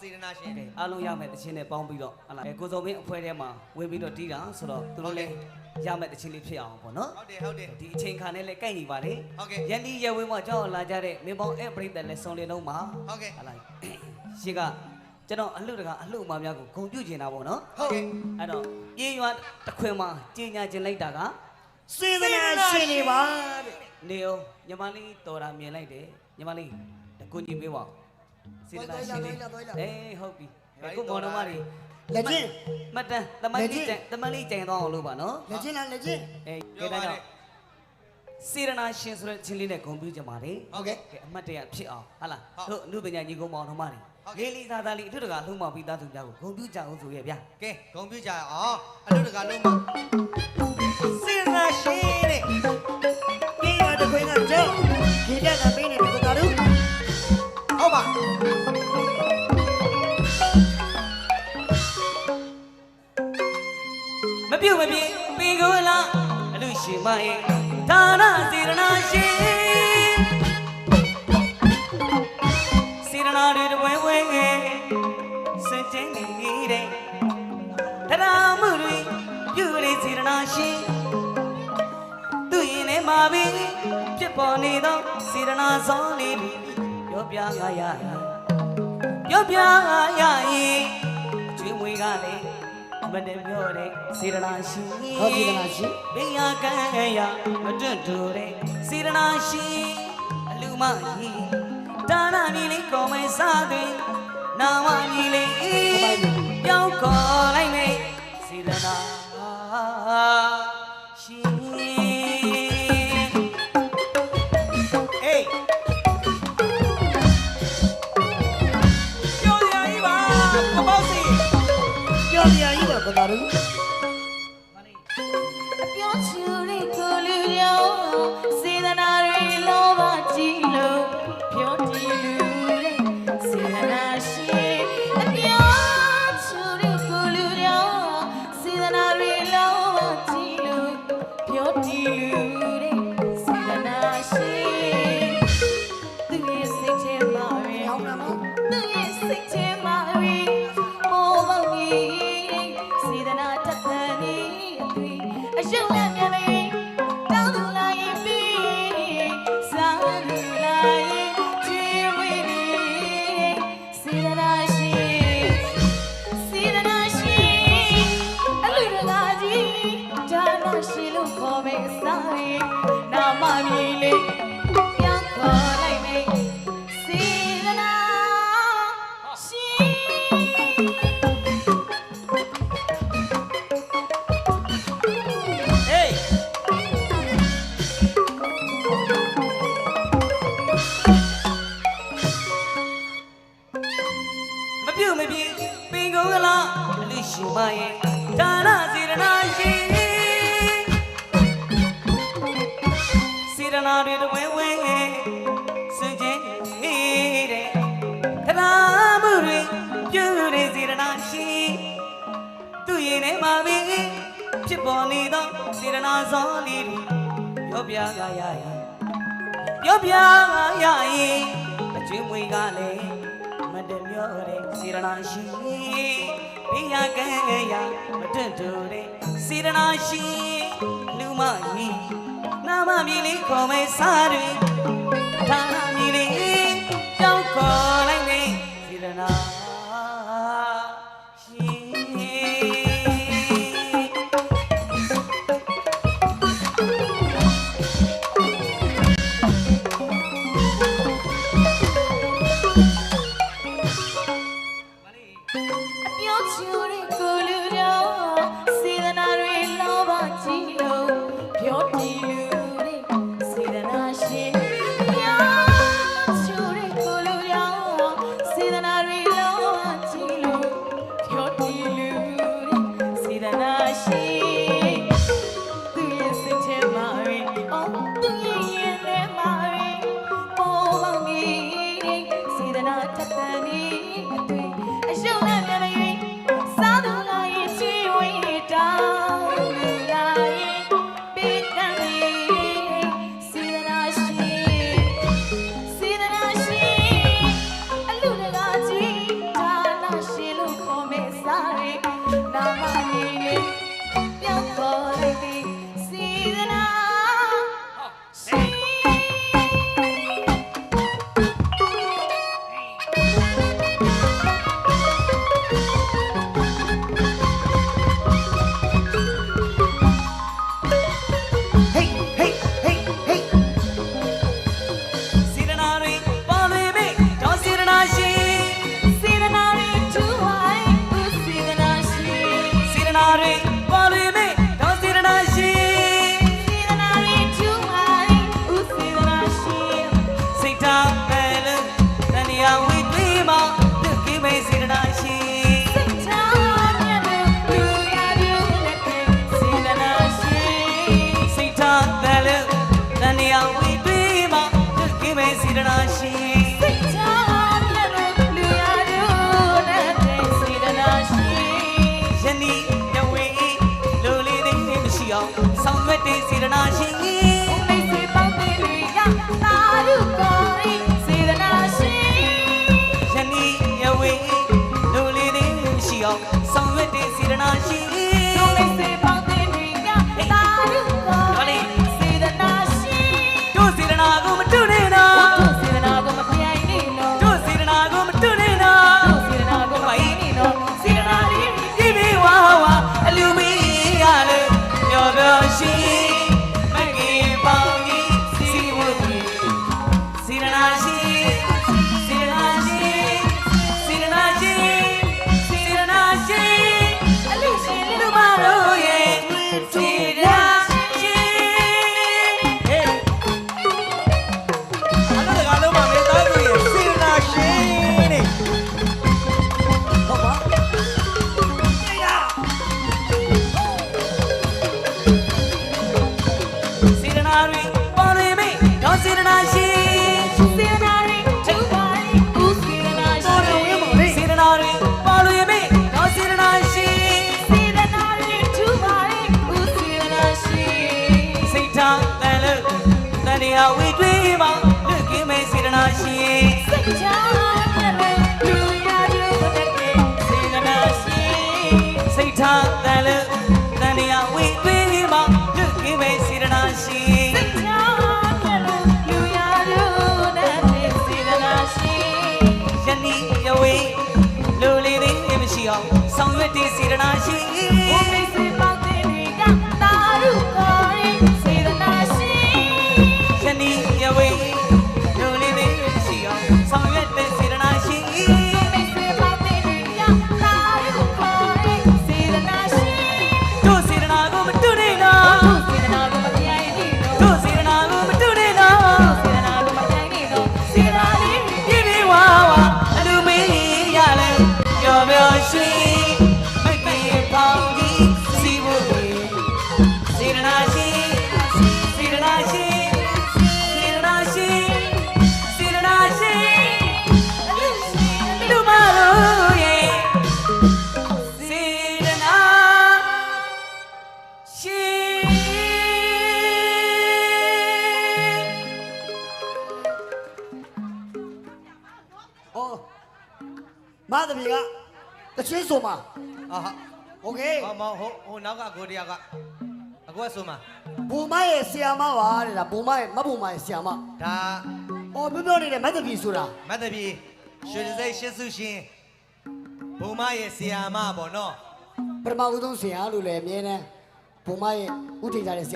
စေတနာရှင်ကဲအားလုံးရမယ်တခြင်းနဲ့ပေါင်းပြီးတော့ဟလာကိုစုံမင်းအဖွဲထဲမှာဝင်ပြီးတော့တီးတာဆိုတော့သူတို့လည်းရမယ်တခြင်းလေးဖြစ်အောင်ပေါ့နော်ဟုတ်တယ်ဟုတ်တယ်ဒီအချိန်ခါနဲ့လည်းကိုက်နေပါလေဟုတ်ကဲ့ယနေ့ရဝင်းမှာကြောက်လာကြတဲ့မင်းပေါင်းအဲ့ပရိသတ်လည်းစုံလင်တော့မှာဟုတ်ကဲ့ဟလာရှင်ကကျွန်တော်အလှတကအလှမများကိုဂုံပြုတ်ကျင်တာပေါ့နော်ဟုတ်ကဲ့အဲ့တော့ပြေးရွာတစ်ခွင်မှာကြီးညာကျင်လိုက်တာကစေတနာရှင်နေပါတဲ့နေအောင်ညီမလေးတော်တာမြင်လိုက်တယ်ညီမလေးတကူညီပေးပါဦး စေတနာရှင်လေးအေးဟုတ်ပြီအခုမောင်နှမတွေလက်ချင်းမတ်တန်တမန်လေးကျန်တမန်လေးကျန်သွားအောင်လို့ပါနော်လက်ချင်းလားလက်ချင်းအေးကဲဒါကြောင့်စေရနာရှင်ဆိုတဲ့ချင်းလေးနဲ့ဂုံပြူကြပါလေဟုတ်ကဲ့ကဲအမတ်တရဖြစ်အောင်ဟာလားဟုတ်တို့အမှုပညာညီကုန်းမောင်နှမတွေဟုတ်ကဲ့လေးလေးသားသားလေးအထုတကလှုံ့မပြီးသားသူများကိုဂုံပြူကြအောင်ဆိုရဲ့ဗျာကဲဂုံပြကြရအောင်အလုပ်တကလုံးမှာ ရှင်မရဲ့ဒါနစေရနာရှင်စေရနာတွေတဝဲဝဲစင်ကျင်းနေတဲ့တရားမှုတွေပြုရစေရနာရှင်သူရင်ထဲမှာပဲဖြစ်ပေါ်နေသောစေရနာစောလေးတွေပြောပြငါရပြောပြငါရရင်ကျွေးမွေးကလည်း မတည်းပြောတဲ့စေရနာရှင်ဟုတ်စေတနာရှင်ဘေးရကံရမတွန့်တူတဲ့စေရနာရှင်အလူမကြီးဒါနမီလေးကောမဲစားသွင်းနာမမီလေးပြောင်းခေါ်လိုက်မယ်စေရနာရှ င် အရှုံးနဲ့မြန်လေးတောင်းသူလာရင်ပြီးစားလူလာရင်ချွေးမွေးနေစေတနာရှိစေတနာရှိအလူတကားကြီးဒါနာရှိလို့ခေါ်မယ်စားရင်နာမမြည်လေး ပေါ်နေသောစေရနာစောလေးတွေပြောပြကြရရင်ပြောပြရရင်အကျွေးမွေကလည်းမတမျောတဲ့စေရနာရှိဘေးရကံရမတွန့်တူတဲ့စေရနာရှိလူမကြီးနာမမြည်လေးခေါ်မဲစားတွေဒါနာမြည်လေးတောင်းခေါ် ပြောချူတဲ့ကိုလူတော်စေတနာတွေလောဘကြီးလို့ပြောတည်လူတဲ့စေတနာရှင်ပြောချူတဲ့ကိုလူတော်စေတနာတွေလောဘကြီးလို့ပြောတည်လူတဲ့စေတနာရှင် တွေပေါ်နေမိတော့စေရနာရှင်စေတနာလေးဒုပါလေးဦးစေတနာရှင်စေရနာတွေပေါ်လို့ရမိတော့စေရနာရှင်စေတနာလေးဒုပါလေးဦးစေတနာရှင်စိတ်ထားတန်လို့တန်တရားဝေတွေးမှာလွတ်ကင်းမဲ့စေရနာရှင်စိတ်ချ လူလေးတွေမရှိအောင်ဆောင်ရွက်တဲ့စေရနာရှ ပျော်ပျော်ရှိ တချင်းဆိုမှာ အာဟာ โอเค ဟောမဟိုဟိုနောက်ကကိုတယောက်ကအကွက်ဆိုမှာ ဘူမရဲ့ဆီယာမပါတဲ့လားဘူမရဲ့မဘူမရဲ့ဆီယာမ ဒါ ဩပြောပြောနေတဲ့မသပြေဆိုတာ မတ်တပြီရွှေစိတ်ရှစ်စုရှင်ဘုံမရဲ့ဆီယာမပေါ့နော် ပထမဦးဆုံးဆီယာလို့လည်းအမြဲတမ်းဘူမရဲ့ဥထိကြတဲ့ဆီ